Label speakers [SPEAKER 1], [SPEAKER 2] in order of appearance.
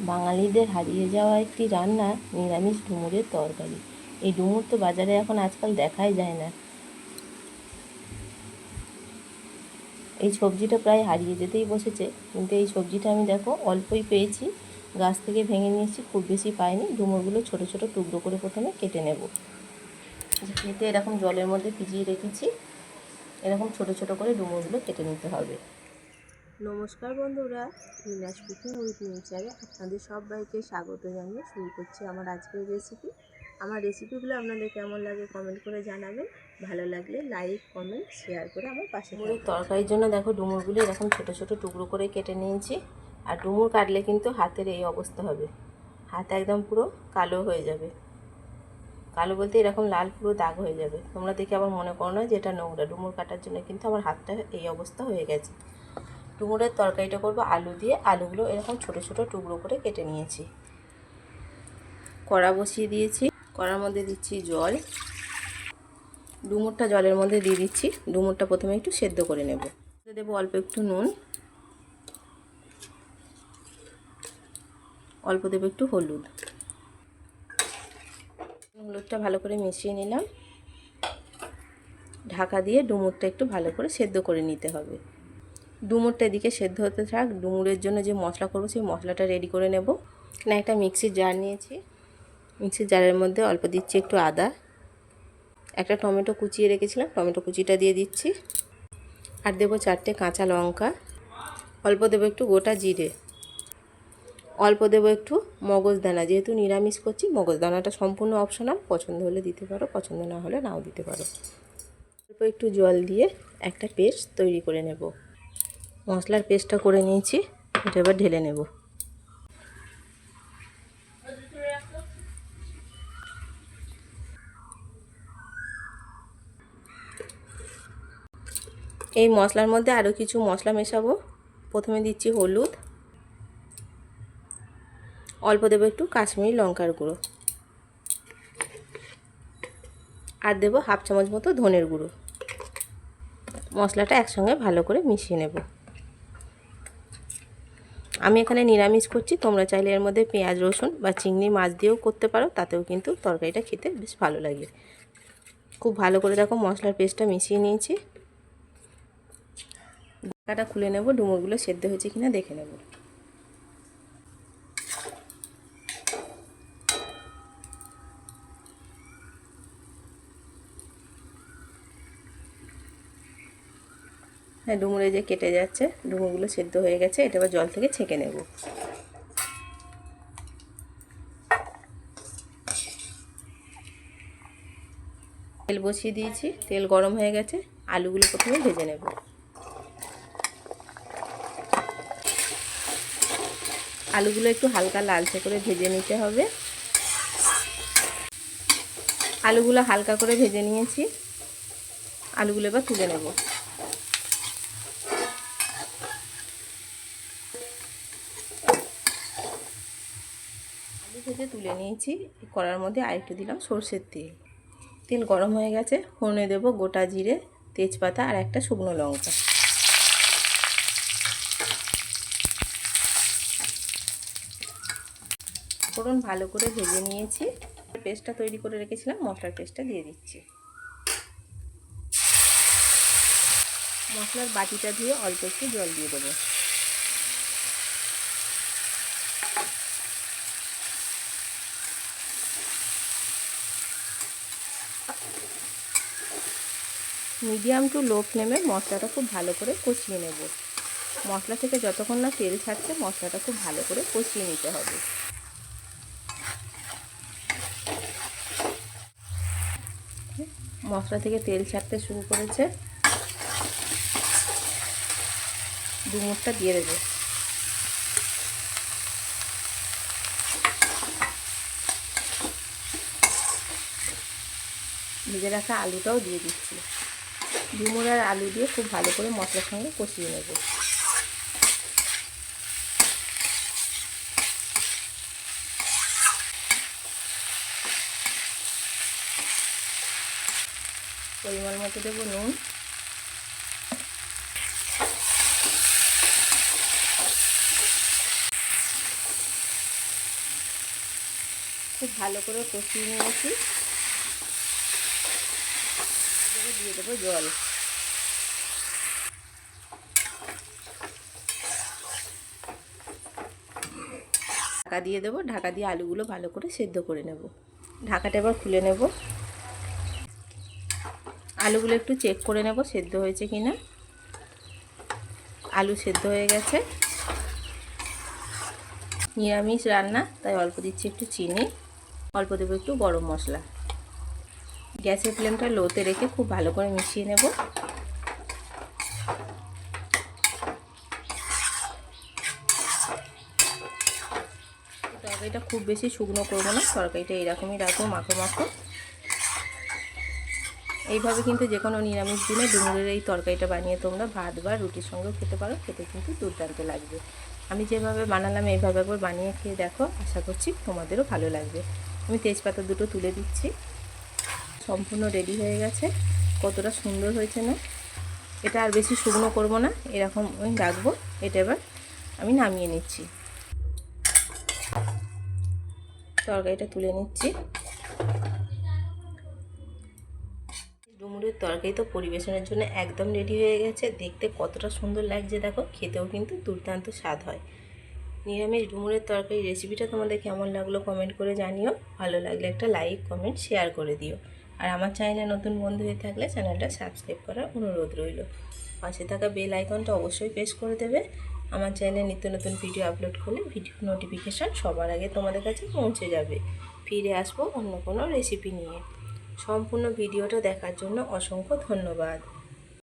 [SPEAKER 1] বাঙালিদের হারিয়ে যাওয়া একটি রান্না নিরামিষ ডুমুরের তরকারি। এই ডুমুর তো বাজারে এখন আজকাল দেখাই যায় না। এই সবজিটা প্রায় হারিয়ে যেতেই বসেছে। কিন্তু এই সবজিটা আমি দেখো অল্পই পেয়েছি। গাছ থেকে ভেঙে নিয়েছি, খুব বেশি পাইনি। ডুমুরগুলো ছোট ছোট টুকরো করে প্রথমে কেটে নেব। কেটে এরকম জলের মধ্যে ভিজিয়ে রেখেছি, এরকম ছোট ছোট করে ডুমুরগুলো কেটে নিতে হবে। নমস্কার বন্ধুরা নীলাস কুকিং উইথ নেচারে আপনাদের সবাইকে স্বাগত জানিয়ে শুরু করছি আমার আজকের রেসিপি আমার রেসিপিগুলো আপনাদের কেমন লাগে কমেন্ট করে জানাবেন। ভালো লাগলে লাইক কমেন্ট শেয়ার করে আমার পাশে মুড়ির তরকারির জন্য দেখো ডুমুরগুলো এরকম ছোট ছোট টুকরো করে কেটে নিয়েছি। আর ডুমুর কাটলে কিন্তু হাতের এই অবস্থা হবে। হাত একদম পুরো কালো হয়ে যাবে। কালো বলতে এরকম লাল পুরো দাগ হয়ে যাবে। তোমরা দেখে আবার মনে করো না যে এটা নোংরা। ডুমুর কাটার জন্য কিন্তু আমার হাতটা এই অবস্থা হয়ে গেছে। ডুমুরের তরকারিটা করব, আলু দিয়ে। আলুগুলো এরকম ছোট ছোট টুকরো করে কেটে নিয়েছি। কড়া বসিয়ে দিয়েছি। কড়ার মধ্যে দিচ্ছি জল। ডুমুরটা জলের মধ্যে দিয়ে দিচ্ছি। ডুমুরটা প্রথমে একটু সেদ্ধ করে নেব। দেবো অল্প একটু নুন। অল্প দেবো একটু হলুদ। হলুদটা ভালো করে মিশিয়ে নিলাম। ঢাকা দিয়ে ডুমুরটা একটু ভালো করে সেদ্ধ করে নিতে হবে। ডুমুরটা এদিকে সেদ্ধ হতে থাক। ডুমুরের জন্য যে মশলা করব, সেই মশলাটা রেডি করে নেব। এখানে একটা মিক্সির জার নিয়েছি। মিক্সির জারের মধ্যে অল্প দিচ্ছি একটু আদা। একটা টমেটো কুচিয়ে রেখেছিলাম, টমেটো কুচিটা দিয়ে দিচ্ছি। আর দেবো চারটে কাঁচা লঙ্কা। অল্প দেবো একটু গোটা জিরে। অল্প দেবো একটু মগজদানা যেহেতু নিরামিষ করছি মগজদানাটা সম্পূর্ণ অপশনাল পছন্দ হলে দিতে পারো, পছন্দ না হলে নাও দিতে পারো। অল্প একটু জল দিয়ে একটা পেস্ট তৈরি করে নেব। মশলার পেস্টটা করে নিয়েছি, এটা এবার ঢেলে নেব। এই মশলার মধ্যে আরও কিছু মশলা মেশাবো। প্রথমে দিচ্ছি হলুদ। অল্প দেবো একটু কাশ্মীরি লঙ্কার গুঁড়ো। আর দেবো হাফ চামচ মতো ধনের গুঁড়ো। মশলাটা একসঙ্গে ভালো করে মিশিয়ে নেব। আমি এখানে নিরামিষ করছি, তোমরা চাইলে এর মধ্যে পেঁয়াজ, রসুন বা চিংড়ি মাছ দিয়েও করতে পারো, তাতেও কিন্তু তরকারিটা খেতে বেশ ভালো লাগে। খুব ভালো করে দেখো মশলার পেস্টটা মিশিয়ে নিয়েছি। ঢাকাটা খুলে নেব, ডুমুরগুলো সেদ্ধ হয়েছে কিনা দেখে নেব। হ্যাঁ ডুমুরে যে কেটে যাচ্ছে, ডুমুরগুলো সেদ্ধ হয়ে গেছে, এটা আবার জল থেকে ছেঁকে নেব। তেল বসিয়ে দিয়েছি, তেল গরম হয়ে গেছে, আলুগুলো প্রথমে ভেজে নেব। আলুগুলো একটু হালকা লালচে করে ভেজে নিতে হবে। আলুগুলো হালকা করে ভেজে নিয়েছি, আলুগুলো এবার তুলে নেব আলু ভেজে তুলে নিয়েছি। কড়ার মধ্যে আরেকটু দিলাম সর্ষের তেল। তেল গরম হয়ে গেছে। ফোড়নে দেব গোটা জিরে, তেজপাতা আর একটা শুকনো লঙ্কা। ফোড়ন ভালো করে ভেজে নিয়েছি। পেস্টটা তৈরি করে রেখেছিলাম, মশলার পেস্টটা দিয়ে দিচ্ছি। মশলার বাটিটা দিয়ে অল্প একটু জল দিয়ে দেবো। মিডিয়াম টু লো ফ্লেমে মশলাটা খুব ভালো করে কষিয়ে নেব। মশলা থেকে যতক্ষণ না তেল ছাড়ছে, মশলাটা খুব ভালো করে কষিয়ে নিতে হবে। মশলা থেকে তেল ছাড়তে শুরু করেছে। ডুমুরটা দিয়ে দেবো। ভেজে রাখা আলুটাও দিয়ে দিচ্ছি। ডুমুর আর আলু দিয়ে খুব ভালো করে মশলার সঙ্গে কষিয়ে নেব। পরিমাণ মতো দেবো নুন। খুব ভালো করে কষিয়ে নিয়েছি এবারে দিয়ে দেবো জল। ঢাকা দিয়ে দেবো, ঢাকা দিয়ে আলুগুলো ভালো করে সেদ্ধ করে নেব। ঢাকাটা এবার খুলে নেব। আলুগুলো একটু চেক করে নেব, সেদ্ধ হয়েছে কি না আলু সেদ্ধ হয়ে গেছে। নিরামিষ রান্না, তাই অল্প দিচ্ছি একটু চিনি, অল্প দেবো একটু গরম মশলা। গ্যাসের ফ্লেমটা লোতে রেখে খুব ভালো করে মিশিয়ে নেব। তরকারিটা খুব বেশি শুকনো করব না, তরকারিটা এরকমই রাখব মাখো মাখো। এইভাবে কিন্তু যে কোনো নিরামিষ দিনে ডুমুরের এই তরকারিটা বানিয়ে তোমরা ভাত বা রুটির সঙ্গেও খেতে পারো, খেতে কিন্তু দুর্দান্ত লাগবে। আমি যেভাবে বানালাম, এইভাবে একবার বানিয়ে খেয়ে দেখো, আশা করছি তোমাদেরও ভালো লাগবে। আমি তেজপাতা দুটো তুলে দিচ্ছি। সম্পূর্ণ রেডি হয়ে গেছে। কতটা সুন্দর হয়েছে না? এটা আর বেশি শুকনো করব না, এরকম আমি রাখব। এটা এবার আমি নামিয়ে নিচ্ছি। তরকারিটা তুলে নিচ্ছি। ডুমুরের তরকারি তো পরিবেশনের জন্য একদম রেডি হয়ে গেছে। দেখতে কতটা সুন্দর লাগছে, দেখো, খেতেও কিন্তু দুর্দান্ত স্বাদ হয়। নিরামিষ ডুমুরের তরকারি রেসিপিটা তোমাদের কেমন লাগল কমেন্ট করে জানিও। ভালো লাগলে একটা লাইক কমেন্ট শেয়ার করে দিও। আর আমার চ্যানেলে নতুন বন্ধু হয়ে থাকলে চ্যানেলটা সাবস্ক্রাইব করার অনুরোধ রইল। পাশে থাকা বেল আইকনটা অবশ্যই প্রেস করে দেবে। আমার চ্যানেলে নিত্য নতুন ভিডিও আপলোড করলে ভিডিও নোটিফিকেশান সবার আগে তোমাদের কাছে পৌঁছে যাবে। ফিরে আসব অন্য কোনো রেসিপি নিয়ে। সম্পূর্ণ ভিডিওটা দেখার জন্য অসংখ্য ধন্যবাদ।